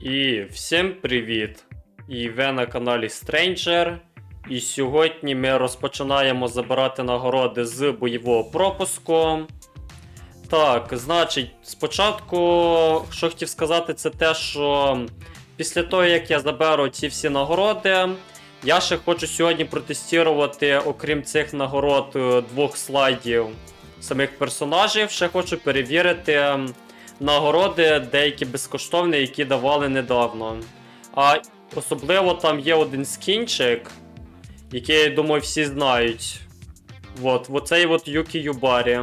І всім привіт! І ви на каналі Stranger. І сьогодні ми розпочинаємо забирати нагороди з бойового пропуску. Так, значить, спочатку, що хотів сказати, це те, що після того, як я заберу ці всі нагороди, я ще хочу сьогодні протестувати, окрім цих нагород, е, двох слайдів самих персонажів. Ще хочу перевірити нагороди, деякі безкоштовні, які давали недавно. А особливо там є один скінчик, який, я думаю, всі знають. От, оцей от Юкі Юбарі.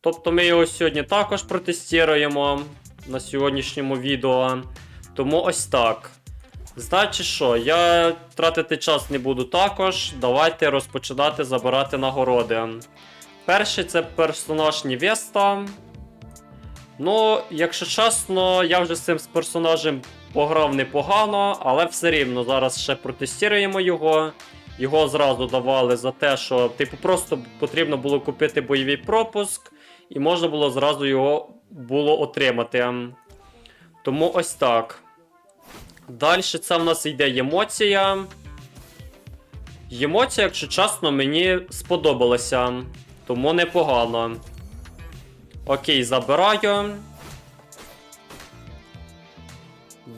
Тобто ми його сьогодні також протестуємо на сьогоднішньому відео. Тому ось так. Значить що, я тратити час не буду також. Давайте розпочинати забирати нагороди. Перший це персонаж Нівеста. Ну, якщо чесно, я вже з цим персонажем пограв непогано, але все рівно зараз ще протестуємо його. Його зразу давали за те, що типу просто потрібно було купити бойовий пропуск, і можна було зразу його було отримати. Тому ось так. Далі це в нас йде емоція. Емоція, якщо чесно, мені сподобалася. Тому непогано. Окей, забираю.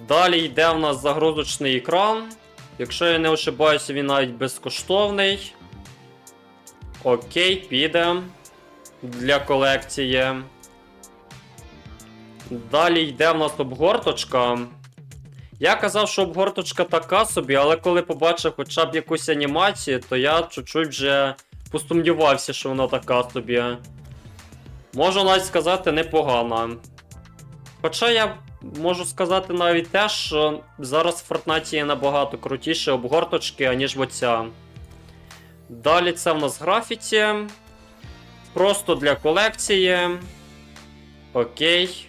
Далі йде в нас загрузочний екран. Якщо я не ошибаюся, він навіть безкоштовний. Окей, піде для колекції. Далі йде в нас обгорточка. Я казав, що обгорточка така собі, але коли побачив хоча б якусь анімацію, то я чуть-чуть вже посумнівався, що вона така собі. Можу навіть сказати непогана. Хоча я можу сказати навіть те, що зараз в Фортнаті є набагато крутіші обгорточки, аніж оця. Далі це в нас графіті. Просто для колекції. Окей.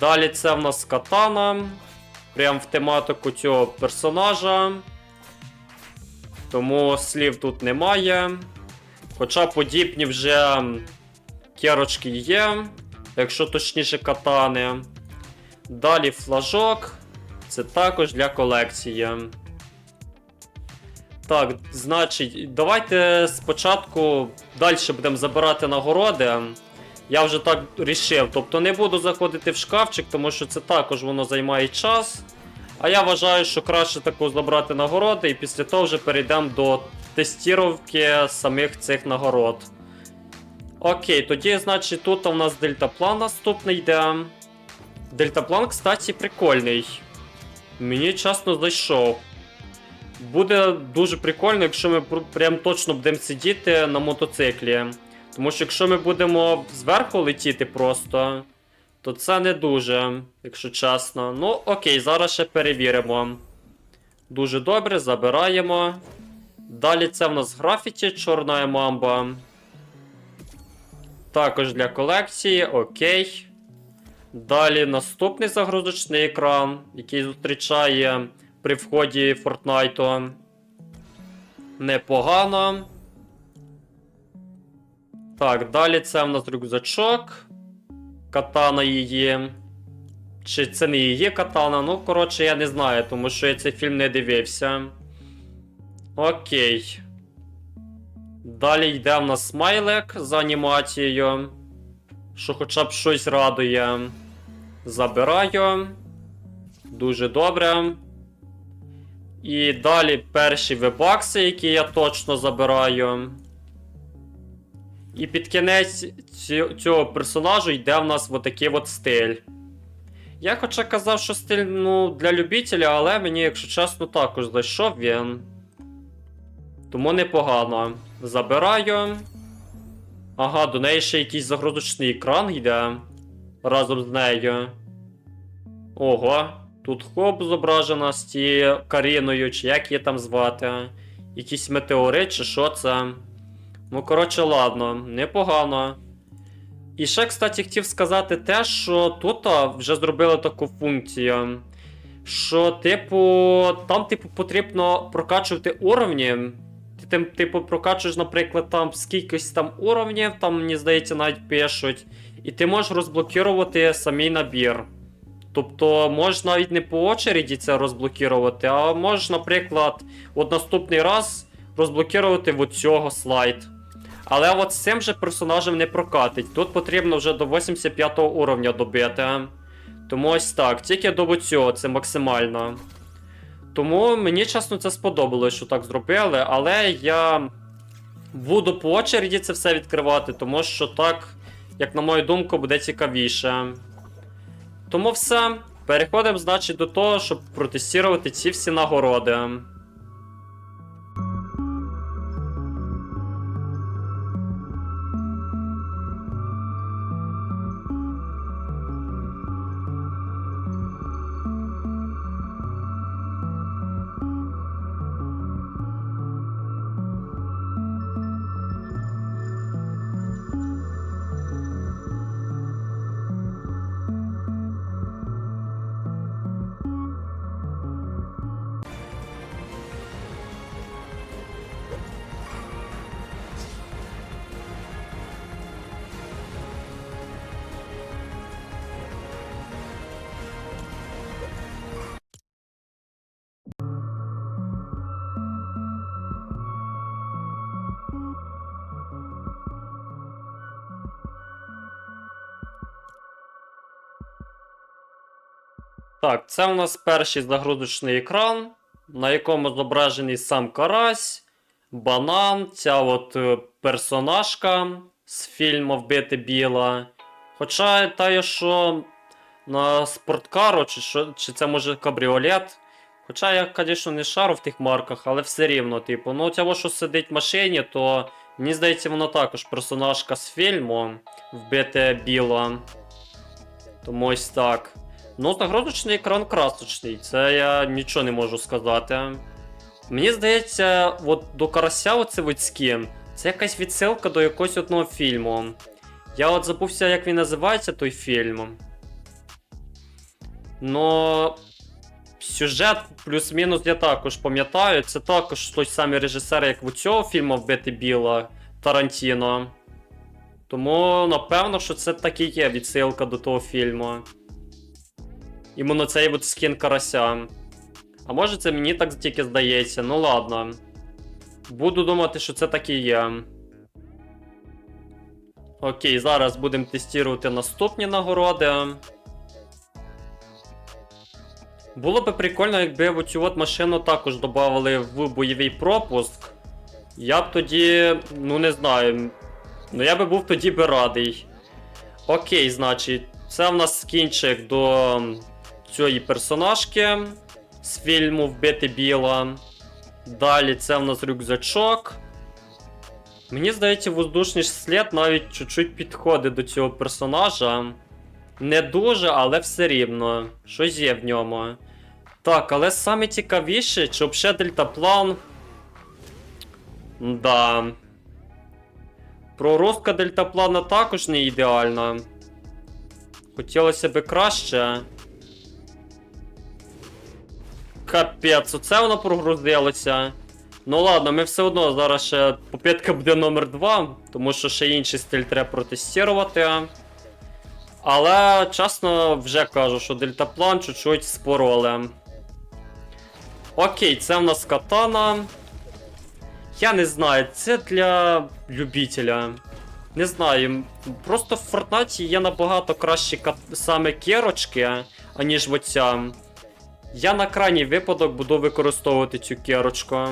Далі це в нас катана. Прям в тематику цього персонажа. Тому слів тут немає. Хоча подібні вже керочки є, якщо точніше катани. Далі флажок. Це також для колекції. Так, значить, давайте спочатку далі будемо забирати нагороди. Я вже так рішив. Тобто не буду заходити в шкафчик, тому що це також воно займає час. А я вважаю, що краще таку забрати нагороди, і після того вже перейдемо до тестіровки самих цих нагород. Окей, тоді, значить, тут у нас дельтаплан наступний йде. Дельтаплан, кстати, прикольний. Мені чесно зайшов. Буде дуже прикольно, якщо ми прям точно будемо сидіти на мотоциклі. Тому що якщо ми будемо зверху летіти просто, то це не дуже, якщо чесно. Ну, окей, зараз ще перевіримо. Дуже добре, забираємо. Далі це в нас графіті, чорна мамба. Також для колекції, окей. Далі наступний загрузочний екран, який зустрічає при вході Fortnite. Непогано. Так, далі це в нас рюкзачок. Катана її. Чи це не її катана? Ну, коротше, я не знаю, тому що я цей фільм не дивився. Окей. Далі йде в нас смайлик з анімацією. Що хоча б щось радує. Забираю. Дуже добре. І далі перші вебакси, які я точно забираю. І під кінець цього персонажу йде в нас отакий от стиль. Я хоча казав, що стиль ну, для любителя, але мені, якщо чесно, також зайшов він. Тому непогано. Забираю. Ага, до неї ще якийсь загрузочний екран йде. Разом з нею. Ого, тут хоп зображена з тією Каріною, чи як її там звати. Якийсь метеорит, чи що це. Ну, коротше, ладно, непогано. І ще, кстати, хотів сказати те, що тут вже зробили таку функцію. Що, типу, там, типу, потрібно прокачувати уровні. Ти типу, прокачуєш, наприклад, там скількись там уровнів, там, мені здається, навіть пишуть. І ти можеш розблокувати самий набір. Тобто можна навіть не по очереді це розблокувати, а можна, наприклад, от наступний раз розблокувати от цього слайд. Але от з цим же персонажем не прокатить. Тут потрібно вже до 85 уровня добити. Тому ось так, тільки до цього це максимально. Тому мені чесно це сподобалось, що так зробили, але я буду по очереді це все відкривати, тому що так, як на мою думку, буде цікавіше. Тому все. Переходимо, значить, до того, щоб протестувати ці всі нагороди. Так, це у нас перший загрузочний екран, на якому зображений сам карась, банан, ця от е, персонажка з фільму Вбити Біла. Хоча та, що на спорткару, чи, що, чи це може кабріолет. Хоча я, звісно, не шару в тих марках, але все рівно, типу, ну цього, що сидить в машині, то мені здається, вона також персонажка з фільму Вбите Біла. Тому ось так. Ну, загрузочний екран красочний, це я нічого не можу сказати. Мені здається, от до карася оце скін, це якась відсилка до якогось одного фільму. Я от забувся, як він називається той фільм. Но сюжет плюс-мінус я також пам'ятаю. Це також той самий режисер, як у цього фільму Вбити Біла Тарантіно. Тому, напевно, що це таки є відсилка до того фільму. Іменно цей от скін карася. А може це мені так тільки здається, ну ладно. Буду думати, що це так і є. Окей, зараз будемо тестувати наступні нагороди. Було би прикольно, якби оцю от машину також додавали в бойовий пропуск. Я б тоді, ну не знаю. Ну я би був тоді би радий. Окей, значить, це в нас скінчик до цієї персонажки з фільму Вбити Біла. Далі це в нас рюкзачок. Мені здається, воздушний слід навіть чуть-чуть підходить до цього персонажа. Не дуже, але все рівно. Щось є в ньому. Так, але саме цікавіше, чи взагалі дельтаплан. Да. Прогрузка дельтаплана також не ідеальна. Хотілося би краще. Капець, оце воно прогрузилося. Ну ладно, ми все одно зараз ще попитка буде номер 2, тому що ще інший стиль треба протестувати. Але чесно вже кажу, що дельтаплан чуть-чуть спороли. Окей, це в нас катана. Я не знаю, це для любителя. Не знаю, просто в Фортнаті є набагато кращі саме керочки, аніж оця. Я на крайній випадок буду використовувати цю керочку.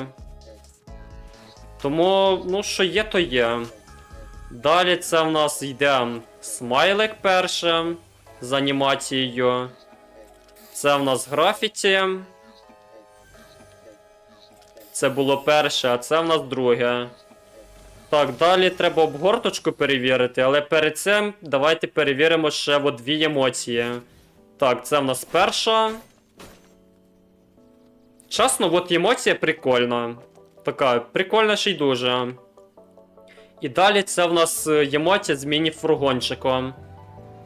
Тому, ну, що є, то є. Далі це в нас йде смайлик перше з анімацією. Це в нас графіті. Це було перше, а це в нас друге. Так, далі треба обгорточку перевірити, але перед цим давайте перевіримо ще от дві емоції. Так, це в нас перша. Чесно, от емоція прикольна. Така, прикольна ще й дуже. І далі це в нас е, емоція з міні-фургончиком,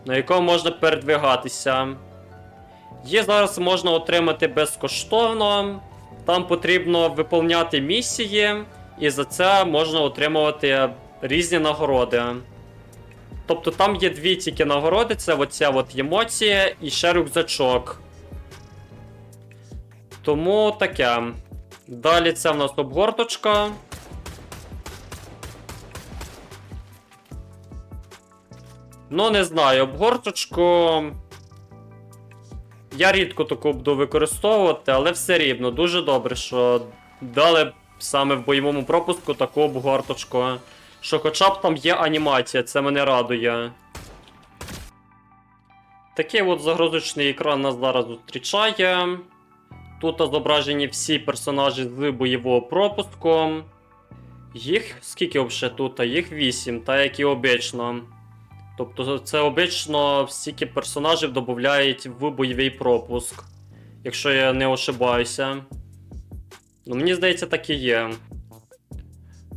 на якому можна передвигатися. Її зараз можна отримати безкоштовно. Там потрібно виповняти місії, і за це можна отримувати різні нагороди. Тобто там є дві тільки нагороди, це оця от емоція і ще рюкзачок. Тому таке. Далі це в нас обгорточка. Ну, не знаю, обгорточку. Я рідко таку буду використовувати, але все рівно дуже добре, що дали саме в бойовому пропуску таку обгорточку. Що хоча б там є анімація, це мене радує. Такий от загрузочний екран нас зараз зустрічає. Тут зображені всі персонажі з бойового пропуску. Їх скільки взагалі тут? Їх 8, так як і обично. Тобто це обично стільки персонажів додають в бойовий пропуск. Якщо я не ошибаюся. Ну, мені здається, так і є.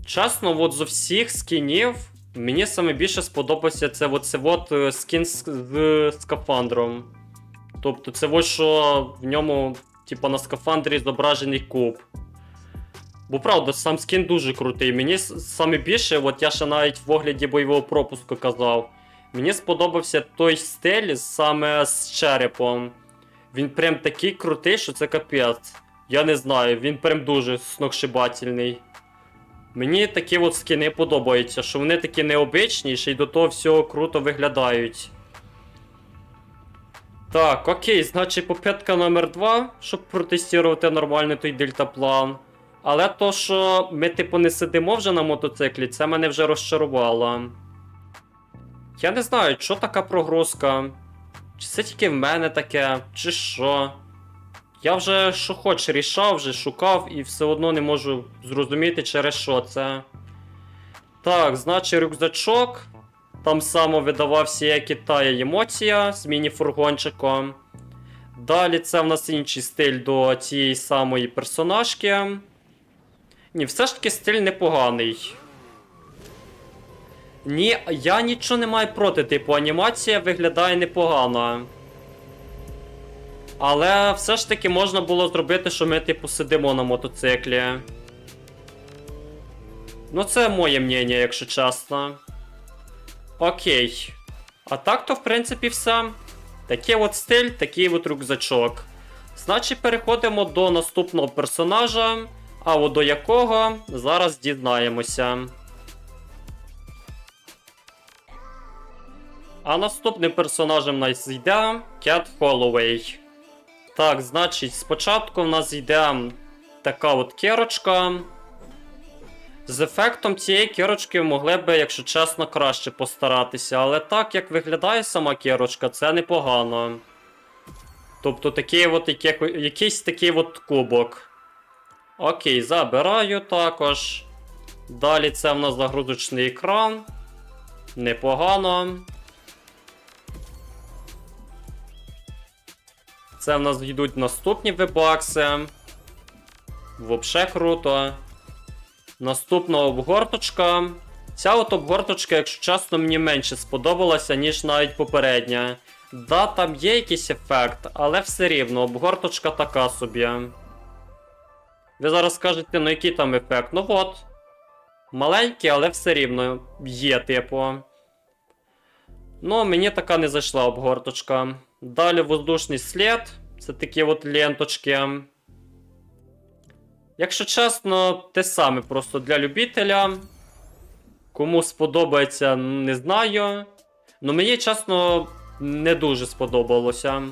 Чесно, от з усіх скінів мені саме більше сподобався це от, це от е, скін з, скафандром. Тобто, це ось що в ньому, типа, на скафандрі зображений куб. Бо правда, сам скін дуже крутий. Мені саме більше, от я ще навіть в огляді бойового пропуску казав. Мені сподобався той стиль саме з черепом. Він прям такий крутий, що це капець. Я не знаю, він прям дуже сногсшибательний. Мені такі от скини подобаються, що вони такі необичні, ще й до того всього круто виглядають. Так, окей, значить попитка номер 2, щоб протестувати нормальний той дельтаплан. Але то, що ми, типу, не сидимо вже на мотоциклі, це мене вже розчарувало. Я не знаю, що така прогрузка. Чи це тільки в мене таке, чи що. Я вже що хоч рішав, вже шукав і все одно не можу зрозуміти, через що це. Так, значить, рюкзачок. Там само видавався як і тая емоція з міні-фургончиком. Далі це в нас інший стиль до цієї самої персонажки. Ні, все ж таки стиль непоганий. Ні, я нічого не маю проти, типу, анімація виглядає непогано. Але все ж таки можна було зробити, що ми, типу, сидимо на мотоциклі. Ну, це моє мнення, якщо чесно. Окей. А так то, в принципі, все. Такий от стиль, такий от рюкзачок. Значить, переходимо до наступного персонажа, а от до якого зараз дізнаємося. А наступним персонажем нас йде Кет Холлоуей. Так, значить, спочатку в нас йде така от керочка. З ефектом цієї керочки могли би, якщо чесно, краще постаратися. Але так, як виглядає сама керочка, це непогано. Тобто такий от, яке- якийсь такий от кубок. Окей, забираю також. Далі це в нас загрузочний екран. Непогано. Це в нас йдуть наступні вебакси. Вообще круто. Наступна обгорточка. Ця от обгорточка, якщо чесно, мені менше сподобалася, ніж навіть попередня. Да, там є якийсь ефект, але все рівно, обгорточка така собі. Ви зараз скажете, ну який там ефект? Ну от. Маленький, але все рівно є, типу. Ну, мені така не зайшла обгорточка. Далі воздушний слід. Це такі от ленточки. Якщо чесно, те саме просто для любителя. Кому сподобається, не знаю. Ну мені, чесно, не дуже сподобалося.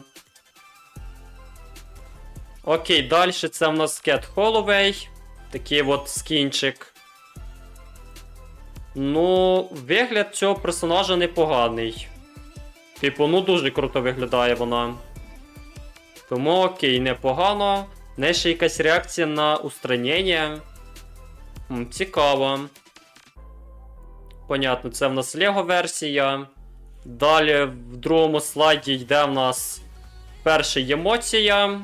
Окей, далі це в нас Кет Холлоуей. Такий от скінчик. Ну, вигляд цього персонажа непоганий. Типу, ну дуже круто виглядає вона. Тому окей, непогано. Неї ще якась реакція на устранення. Цікаво. Понятно, це в нас Лего версія. Далі в другому слайді йде в нас перша емоція.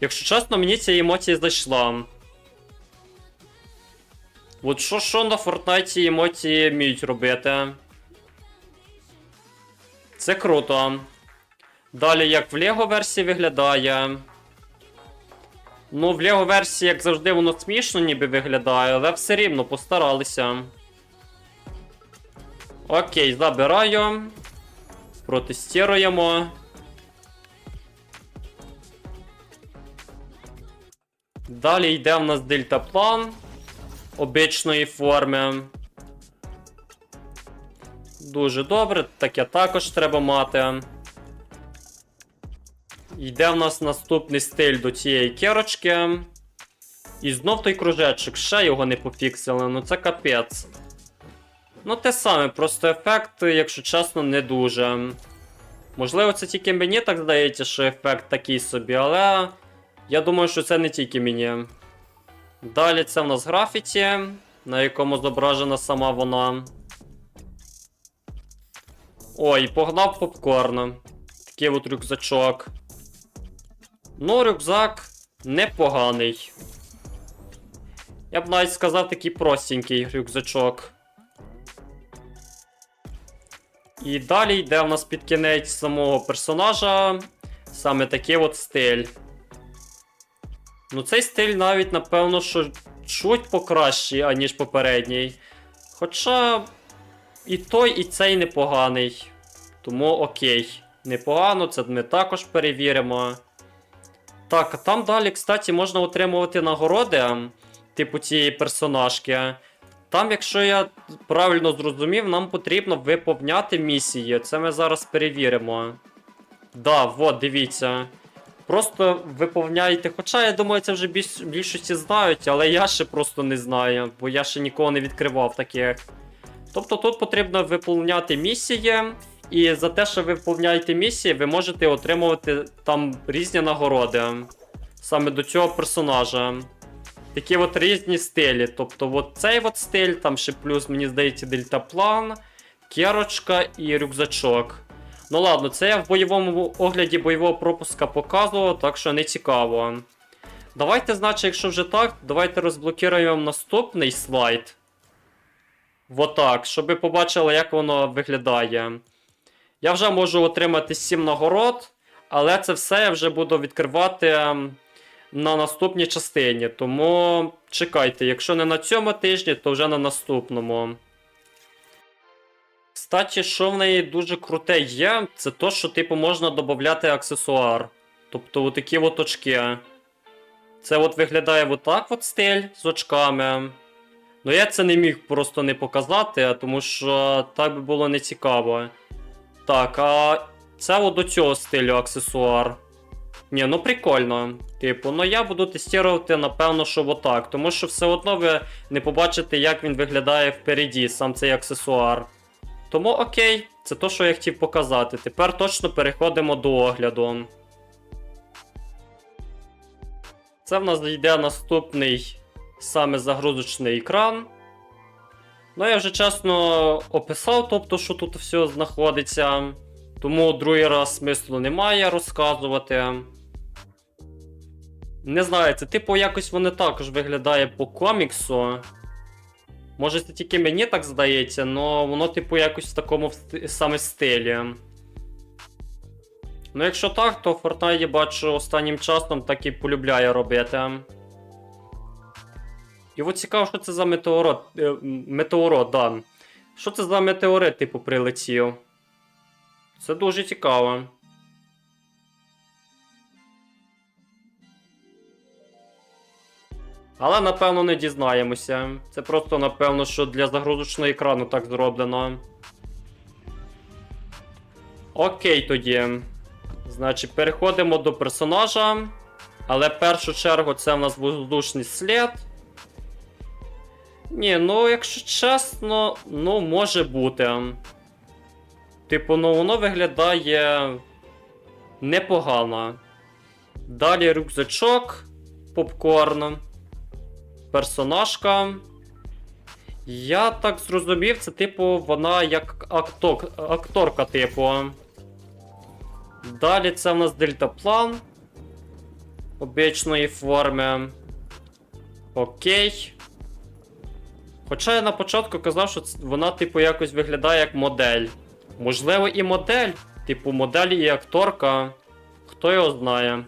Якщо чесно, мені ця емоція зайшла. От що що на Фортнайті емоції вміють робити. Це круто. Далі, як в Лего версії виглядає. Ну, в Лего версії, як завжди, воно смішно ніби виглядає, але все рівно постаралися. Окей, забираю. Протестуємо. Далі йде в нас дельтаплан обичної форми. Дуже добре, таке також треба мати. Йде в нас наступний стиль до цієї керочки. І знов той кружечок, ще його не пофіксили, ну це капець. Ну, те саме, просто ефект, якщо чесно, не дуже. Можливо, це тільки мені так здається, що ефект такий собі, але я думаю, що це не тільки мені. Далі це в нас графіті, на якому зображена сама вона. Ой, погнав попкорн. Такий от рюкзачок. Ну, рюкзак непоганий. Я б навіть сказав такий простенький рюкзачок. І далі йде в нас під кінець самого персонажа саме такий от стиль. Ну, цей стиль навіть, напевно, що чуть покращий, аніж попередній. Хоча і той, і цей непоганий. Тому окей. Непогано, це ми також перевіримо. Так, там далі, кстати, можна отримувати нагороди, типу цієї персонажки. Там, якщо я правильно зрозумів, нам потрібно виповняти місії. Це ми зараз перевіримо. Да, вот, дивіться. Просто виповняйте. Хоча, я думаю, це вже більш, більшості знають, але я ще просто не знаю, бо я ще нікого не відкривав таких. Тобто тут потрібно виповняти місії, і за те, що ви виповняєте місії, ви можете отримувати там різні нагороди. Саме до цього персонажа. Такі от різні стилі. Тобто, от цей от стиль, там ще плюс, мені здається, дельтаплан, керочка і рюкзачок. Ну ладно, це я в бойовому огляді бойового пропуска показував, так що не цікаво. Давайте, значить, якщо вже так, давайте розблокуємо наступний слайд. Вот так, щоб ви побачили, як воно виглядає. Я вже можу отримати 7 нагород, але це все я вже буду відкривати ем, на наступній частині. Тому чекайте, якщо не на цьому тижні, то вже на наступному. Кстати, що в неї дуже круте є, це то, що, типу, можна додати аксесуар. Тобто отакі от очки. Це от виглядає отак от стиль з очками. Ну я це не міг просто не показати, тому що так би було не цікаво. Так, а це от до цього стилю аксесуар. Ні, ну прикольно. Типу, ну я буду тестувати, напевно, що отак. Тому що все одно ви не побачите, як він виглядає впереді, сам цей аксесуар. Тому окей, це то, що я хотів показати. Тепер точно переходимо до огляду. Це в нас йде наступний саме загрузочний екран. Ну, я вже чесно описав, тобто, що тут все знаходиться. Тому другий раз смислу немає розказувати. Не знаю, це типу якось воно також виглядає по коміксу. Може, це тільки мені так здається, але воно, типу, якось в такому саме стилі. Ну, якщо так, то Fortnite, бачу, останнім часом так і полюбляє робити. От цікаво, що це за метеорит. е, Метеорит, да. Що це за метеорит, типу, прилетів? Це дуже цікаво. Але напевно не дізнаємося. Це просто, напевно, що для загрузочного екрану так зроблено. Окей, тоді. Значить, переходимо до персонажа. Але в першу чергу це в нас воздушний слід. Ні, ну, якщо чесно, ну, може бути. Типу, ну воно виглядає непогано. Далі рюкзачок, попкорн, персонажка. Я так зрозумів, це, типу, вона як актор, акторка, типу. Далі це в нас дельтаплан обичної форми. Окей. Хоча я на початку казав, що вона, типу, якось виглядає як модель. Можливо, і модель. Типу, модель і акторка. Хто його знає.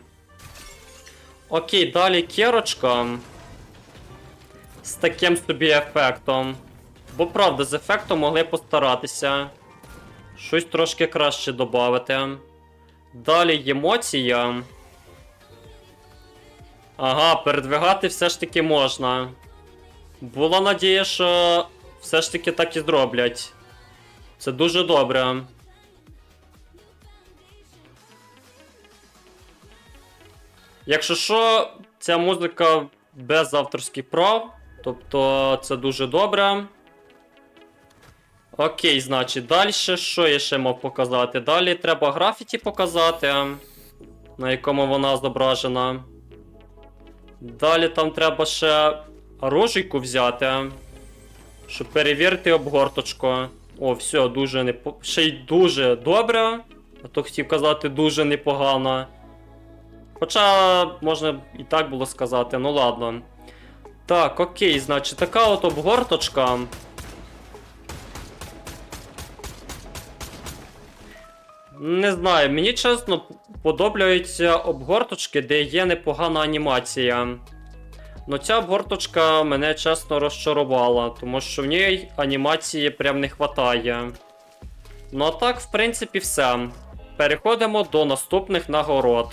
Окей, далі керочка. З таким собі ефектом. Бо правда, з ефектом могли постаратися. Щось трошки краще додати. Далі емоція. Ага, передвигати все ж таки можна. Була надія, що все ж таки так і зроблять. Це дуже добре. Якщо що, ця музика без авторських прав, тобто це дуже добре. Окей, значить, далі що я ще мав показати? Далі треба графіті показати, на якому вона зображена. Далі там треба ще оружійку взяти, щоб перевірити обгорточку. О, все, дуже непо... Ще й дуже добре. А то хотів казати дуже непогано. Хоча можна і так було сказати, ну ладно. Так, окей, значить, така от обгорточка. Не знаю, мені чесно подобаються обгорточки, де є непогана анімація. Ну ця обгорточка мене чесно розчарувала, тому що в ній анімації прям не вистачає. Ну а так, в принципі, все. Переходимо до наступних нагород.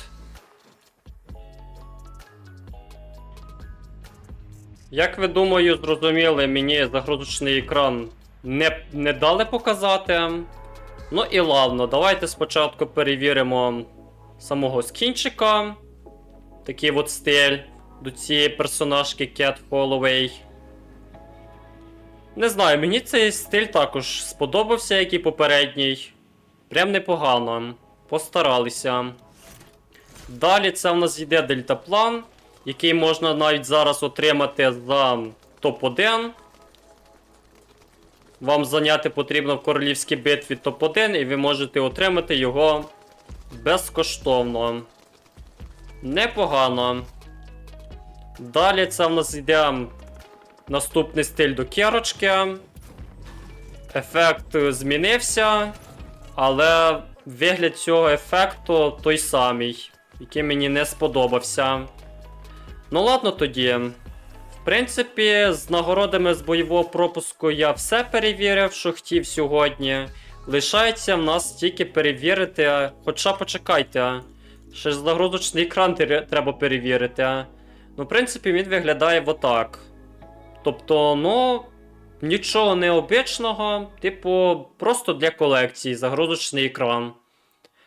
Як ви думаю, зрозуміли, мені загрузочний екран не, не дали показати. Ну і ладно, давайте спочатку перевіримо самого скінчика. Такий от стиль до цієї персонажки Cat Holloway. Не знаю, мені цей стиль також сподобався, як і попередній. Прям непогано. Постаралися. Далі це в нас йде дельтаплан, який можна навіть зараз отримати за топ-1. Вам зайняти потрібно в королівській битві топ-1, і ви можете отримати його безкоштовно. Непогано. Далі це в нас йде наступний стиль до керочки. Ефект змінився, але вигляд цього ефекту той самий, який мені не сподобався. Ну ладно тоді. В принципі, з нагородами з бойового пропуску я все перевірив, що хотів сьогодні. Лишається в нас тільки перевірити. Хоча почекайте, ще ж загрузочний екран треба перевірити. Ну, в принципі, він виглядає отак. Тобто, ну, нічого необичного, типу, просто для колекції загрузочний екран.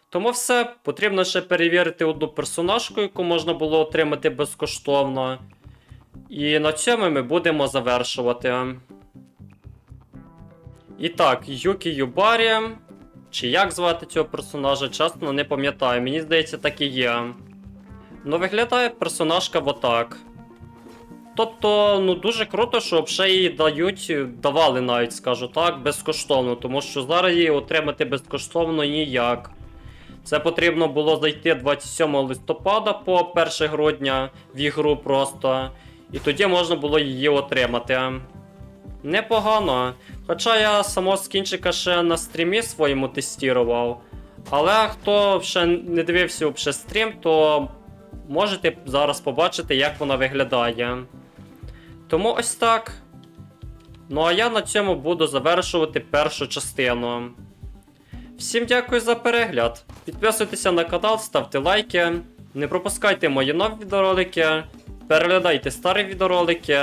Тому все, потрібно ще перевірити одну персонажку, яку можна було отримати безкоштовно. І на цьому ми будемо завершувати. І так, Юкі Юбарі. Чи як звати цього персонажа, чесно не пам'ятаю. Мені здається, так і є. Ну, виглядає персонажка отак. Тобто, ну дуже круто, що ще її дають, давали навіть, скажу так, безкоштовно, тому що зараз її отримати безкоштовно ніяк. Це потрібно було зайти 27 листопада по 1 грудня в ігру просто. І тоді можна було її отримати. Непогано. Хоча я самого скінчика ще на стрімі своєму тестував. Але хто ще не дивився ще стрім, то можете зараз побачити, як вона виглядає. Тому ось так. Ну а я на цьому буду завершувати першу частину. Всім дякую за перегляд. Підписуйтеся на канал, ставте лайки. Не пропускайте мої нові відеоролики. Переглядайте старі відеоролики.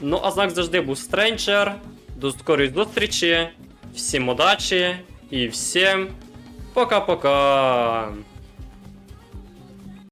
Ну а знак завжди був Стренджер. До скорої зустрічі. Всім удачі і всім пока-пока.